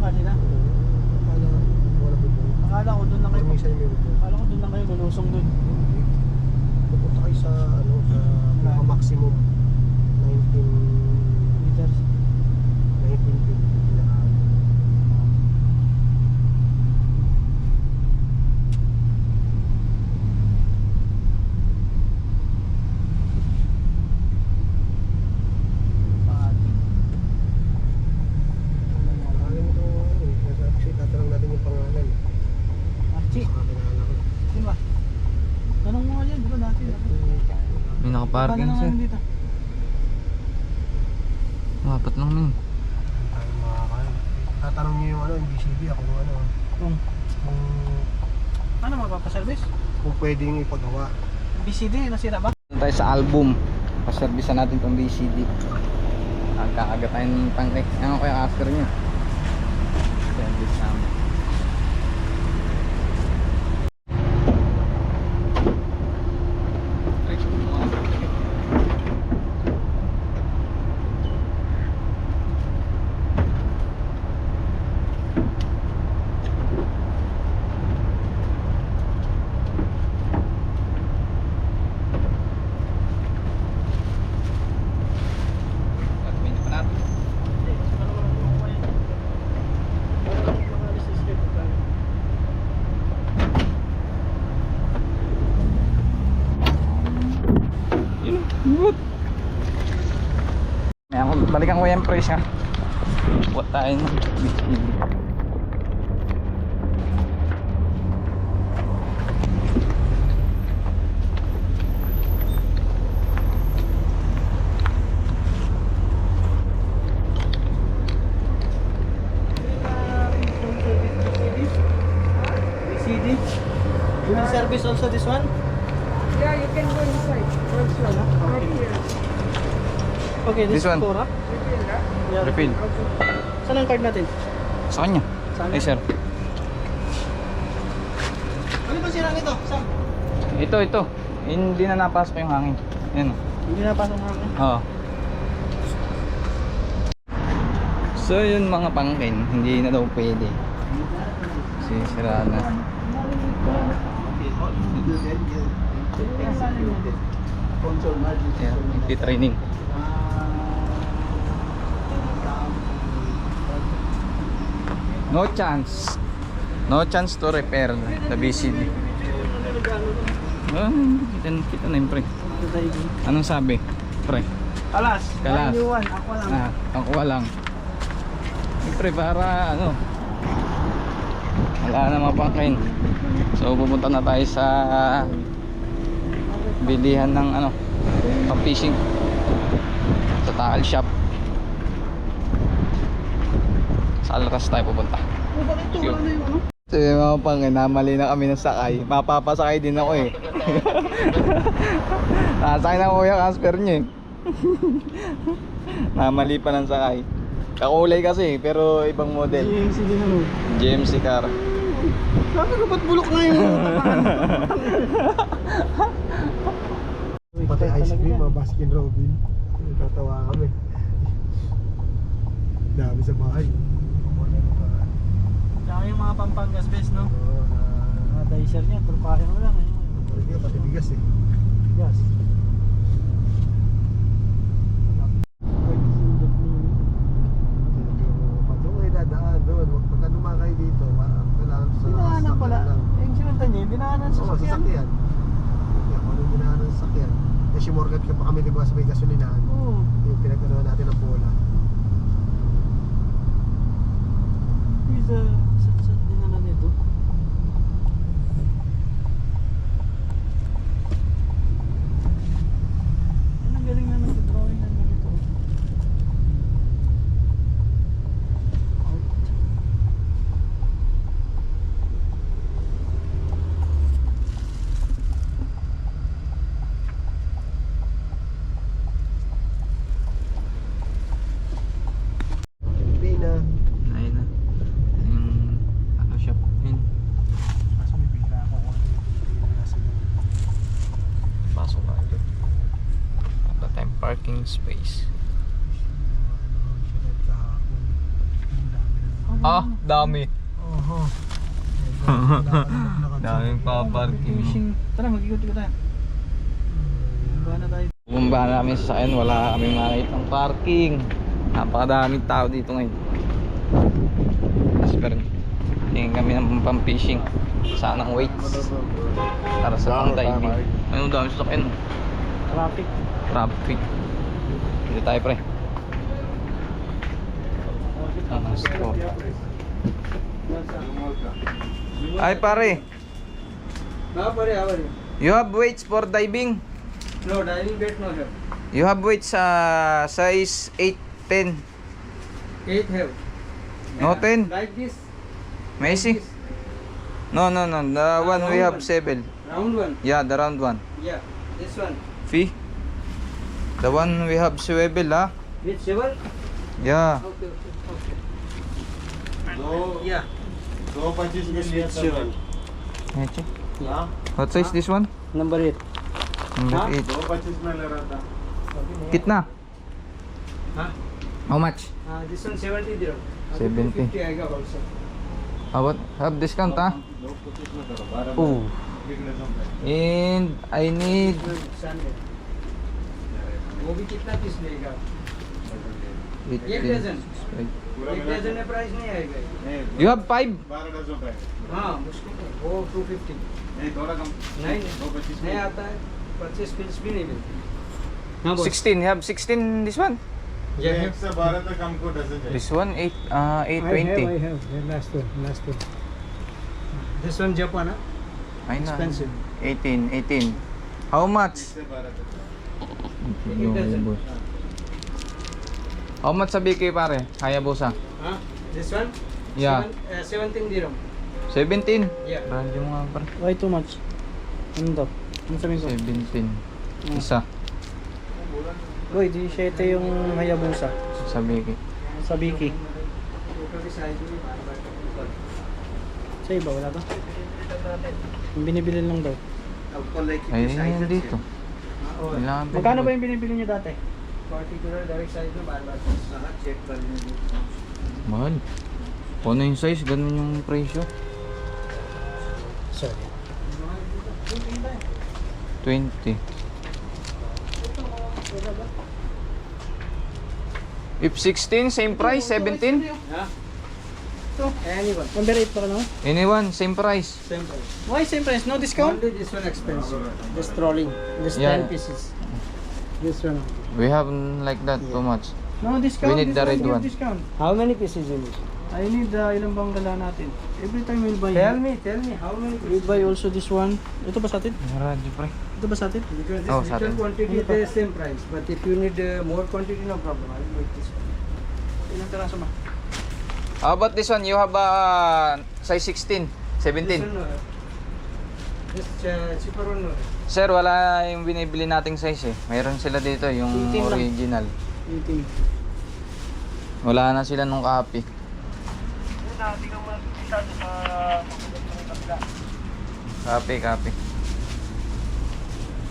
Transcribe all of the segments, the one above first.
Sila? Oo. Akala wala bubong. Akala ko doon lang kayo, Minsan may bubong. akala ko doon lang kayo lulusong doon. Hindi. Pupunta kayo sa ano sa pinaka maximum 19 Meters. 1950 pinaka Padi. Pangalan mo to eh. Kasi actually tatanong natin yung pangalan. Archie, Kakilala ko. sino ba? Tanong mo nga yan, di ba natin? May nakaparking dito? Mapat lang makakain. Tatanong niyo yung ano, yung BCB ako kung ano. Kung, Kung, ano mapapaservice? kung pwedeng ipagawa. BCD, nasira ba? tayo sa album. Paservisan natin tong BCD. Agka-aga tayo ng pang Ano kaya after nyo? Service namin. Gagawin pa natin. Yun, good. May ako, price ha. Buat tayo ng will service also this one? Yeah, you can go inside. First one, ha? Right here. Okay, this, This one. Huh? Yeah, Refill. Saan ang card natin? Sa kanya. Saan? Ay sir. Ano ba sira nito? Sam? Ito, ito. Hindi na napasok yung hangin. Yan. Hindi na pasok hangin. Oo. So yun mga pangkin, hindi na daw pwede. Kasi sira na. Yeah, nagtitraining. No chance. No chance to repair the BCD. Ah, kita, kita na yun pre. Anong sabi? Pre. Alas. Kalas. New one. Ako lang. Ah, ako lang. Siyempre para ano wala na mapakain. So pupunta na tayo sa bilihan ng ano pang fishing sa Taal Shop. Sa Alras tayo pupunta. Oh, bakit ito? Yo. Yung ano? So yung mga pang namali na kami ng sakay. Mapapasakay din ako eh. Nasakay na kuya Casper niya eh. Namali pa ng sakay. Kakulay kasi pero ibang model. GMC din ano. GMC car. Sabi ko ba't bulok na yung Pati ice cream, mga Baskin Robin. Tatawa kami. Dami sa bahay. Tsaka yung mga Pampangas best, no? Oo, Mga dicer niya, kaya mo lang. Eh. Pati bigas eh. Pagka dumakay dito, kailangan sa Dinaanan pala. Eh, yung sinundan niya, dinaanan sa Oo, sasakyan. sasakyan. Kaya kung anong dinaanan sa sasakyan. Mortgage ka pa kami di ba sa may gasolinahan. Oo. Yung pinagano natin ng bola. Isa, sa, sa dinaanan nito. Yan ang galing na nag-drawing ng ganito. Art. Hindi na. Ayun na. Yung ano shop. Ayun. Kaso may bira ako kung ano yung Pilipino na sila. Pasok tayo. Wala tayong parking space. Ah, dami. Oho. Daming pa-parking. Fishing. Tara, mag-ikot-ikot tayo. Baba na namin sa sakyan, wala kaming makita ng parking. Napakadaming tao dito ngayon. Pero tingin kami ng pang-fishing. Sanang weights. Para sa pang diving. Ayun, dami sa sakyan. Traffic. Traffic. Dito tayo pre. Ah. Ay pare, Ah, pare, how are you? have weights for diving? No, diving bait no have. You have weights sa size 8, 10. Eight have. No, 10. Like this. Messi? No, no, no. The one we have 7. Round one. Yeah, the round one. Yeah. This one. Fee? The one we have swivel, ha? With silver? Yeah. Okay, okay, okay. दो Yeah. दो पच्चीस में लिए Seven. Messi. हाँ What size this one? Number eight. Number Huh? 8. दो पच्चीस में ले रहा था Kitna? Huh? How much? Uh, this one 70 dirham. 70. 50 आएगा also. How about? Have discount, ha? दो पच्चीस में करो बारह Oh. बिगड़े तो है। And I need... Sunday. वो भी कितना पीस लेगा Eight, एक ten, डजन। five. पूरा एक मिला डजन में प्राइस नहीं आएगा नहीं, You have 5? बारह डजन का है हाँ मुश्किल है वो 250 नहीं थोड़ा कम नहीं दो पच्चीस नहीं में आता है पच्चीस पीस भी नहीं मिलती हाँ boss. 16. You have 16 this one? ये एक से बारह तक हमको डजन चाहिए This one 8 uh, 820. have the last one last one this one Japan huh? Ay na. expensive 18, 18. How much? Yung How much sa BK pare? Hayabusa. Ah. Huh? This one? Yeah. Seven, uh, 17 dirham. 17? Yeah. Brand yung nga pare. Why too much? Ano daw? Ano sabihin ko? 17. Yeah. Hmm. Isa. Boy, di 7 yung Hayabusa. Sa BK. Sa BK. Sa iba, wala ba? Yung binibili lang daw. Ay, dito dito. Kailangan Magkano ba yung binibili niyo dati? Particular direct size na bahala lahat check pa rin Mahal. Kung ano yung size, ganun yung presyo. Sorry. 20. If 16, same price, 17. Ha? Ito, anyone. Number 8 pa ka no? Anyone, same price. Same price. Why same price? No discount? Only this one expensive. This trolling. This Yeah. 10 pieces. This one. We have like that too much. No discount. We need this the red give one. Discount. How many pieces you need? I need uh, ilang bang dala natin. Every time we'll buy. Tell me, tell me how many pieces. We'll buy also this one. Ito ba sa atin? Radyo pre. Ito ba sa atin? Because this Oh, little quantity is the same price. But if you need uh, more quantity, no problem. I'll make this one. Ilang teraso ba? How about this one? You have a size 16, 17. This one, no. This uh, no. Sir, wala yung binibili nating size eh. Mayroon sila dito, yung 18 lang. original. 18. Wala na sila nung copy. Copy, copy.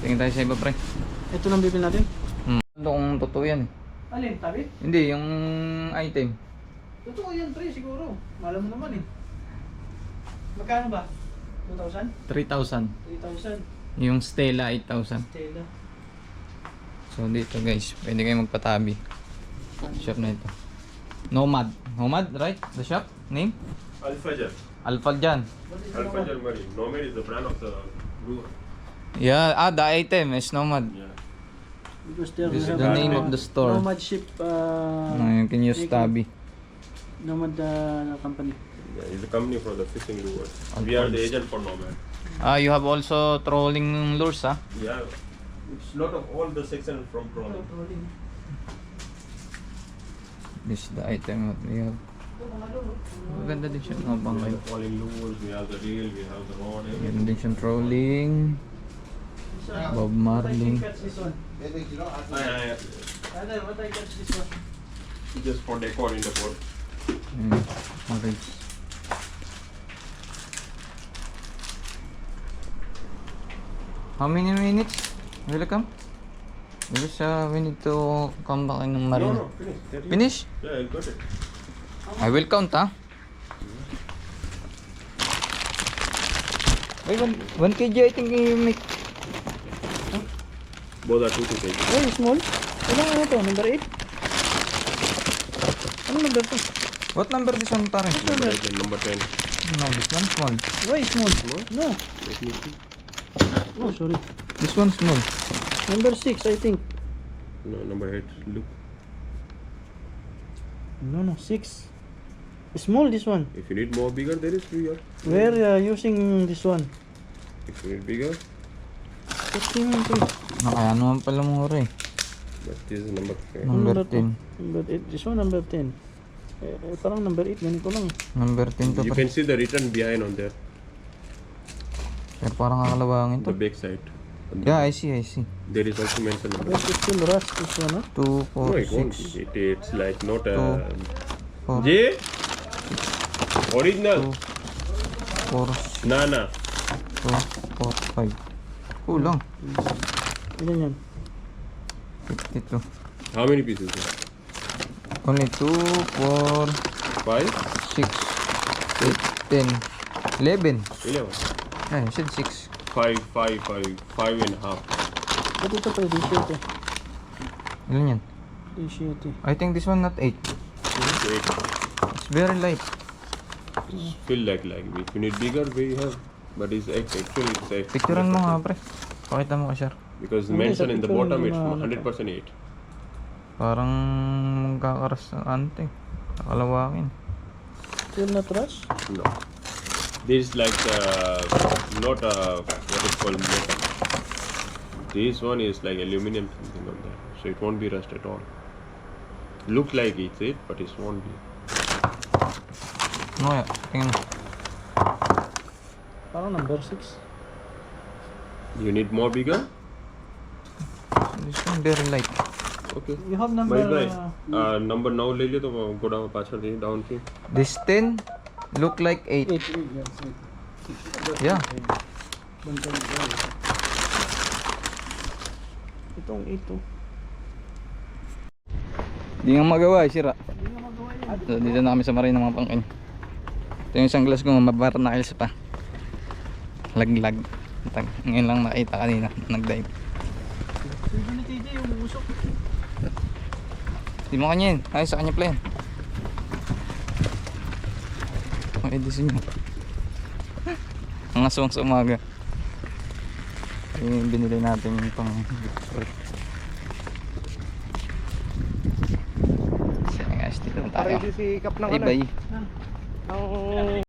Tingin tayo sa iba pre. Ito lang bibili natin? Hmm. Ano kung totoo yan eh. Alin, tabi? Hindi, yung item. Totoo yan, pre, siguro. Malam mo naman eh. Magkano ba? 2,000? 3,000. 3,000? Yung Stella 8,000. Stella. So dito guys, pwede kayo magpatabi. Shop na ito. Nomad. Nomad, right? The shop? Name? Al Fajr Alpha dyan. What is Al the Fajr Marine Nomad is the brand of the brewer Yeah, ah, the item is Nomad. yeah Because there This is the name of the store. Nomad Ship uh, you can use tabi. Nomad uh, company. yeah it's a company for the fishing lures we are the agent for Nomad Ah, you have also trolling lures, ah? yeah it's lot of all the section from trolling This is the item that we have. Maganda din siya mga we bangkay. have the trolling lures we have the reel we have the rod Meron everything din siyang trolling. Bob Marley. What I can catch this one? What I catch this one? just for decor in the boat Mm, Ayan, orange. How many minutes? Welcome. Because uh, we need to come back in Marina. No, no, finish. Finish? Yeah, I got it. I will count, ha? Huh? Ay, 1 kg I think you make. Huh? Both are 2 kg. Ay, small. Ano ano to? Number 8? Ano number 2? What number this one, pare? Number 8 and number 10. No, this one small. Why small? No. Let me see. Oh, sorry. This one small. Number 6, I think. No, number 8. Look. No, no, 6. Small this one. If you need more bigger, there is bigger. We're uh, using this one. If you need bigger, 16 ito. Nakaya naman pala mura eh. but this is number 10. Number to? 10. Number 8. This one number 10. Parang number 8, ganito lang. Number 10 to You can see the return behind on there, Pero parang kakalawangin to. the back side. Yeah, I see, I see. There is also mentioned number. But it's still rust, this one, huh? 2, No, 4, it won't 6, be. It, it's like not a. 4, J? Original? 4, 6, Nana. 2, 4, 5. Kulang. Ilan yan? 52. How many pieces? There? Only 2, 4, Five? 6, 8, 10, 11. Eleven. Yeah, you said 6. Five, five, five, five and a half. Ba't ito pa, D-shirt eh. Ilan yan? D-shirt eh. I think this one not 8. Wait. It's very light. Feel like like if you need bigger, we have. But it's act- actually it's a Picturean mo nga pre. Pakita mo ka sir. Because Hindi, sa mention in the bottom it's ma- hundred percent eight. Parang magkakaras ng ante. Kakalawangin. Still not rust? No. This is like uh, not a what is called metal. This one is like aluminum something on there, so it won't be rust at all. Look like it's it, but it won't be. Ano kaya? Tingnan mo. Parang number 6. You need more bigger? This one very light. Okay you have number ભાઈ number 9 લઈ લ્યો તો ગોડામાં પાછળ રહી down થી this 10 look like 8 યા itong ito. Hindi nga magawa sira. So, dito na kami sa marina mga pangkin. Ito yung sunglass ko mabarnacles pa. Laglag. Ngayon lang nakita kanina nag dive Di mo kanya yun. Ay, sa kanya pala yan. Ang edisin nyo. Ang aswang sa umaga. Yung binili natin yung pang Sige guys, dito tayo. Ready si Kap ng ano? bye. Ng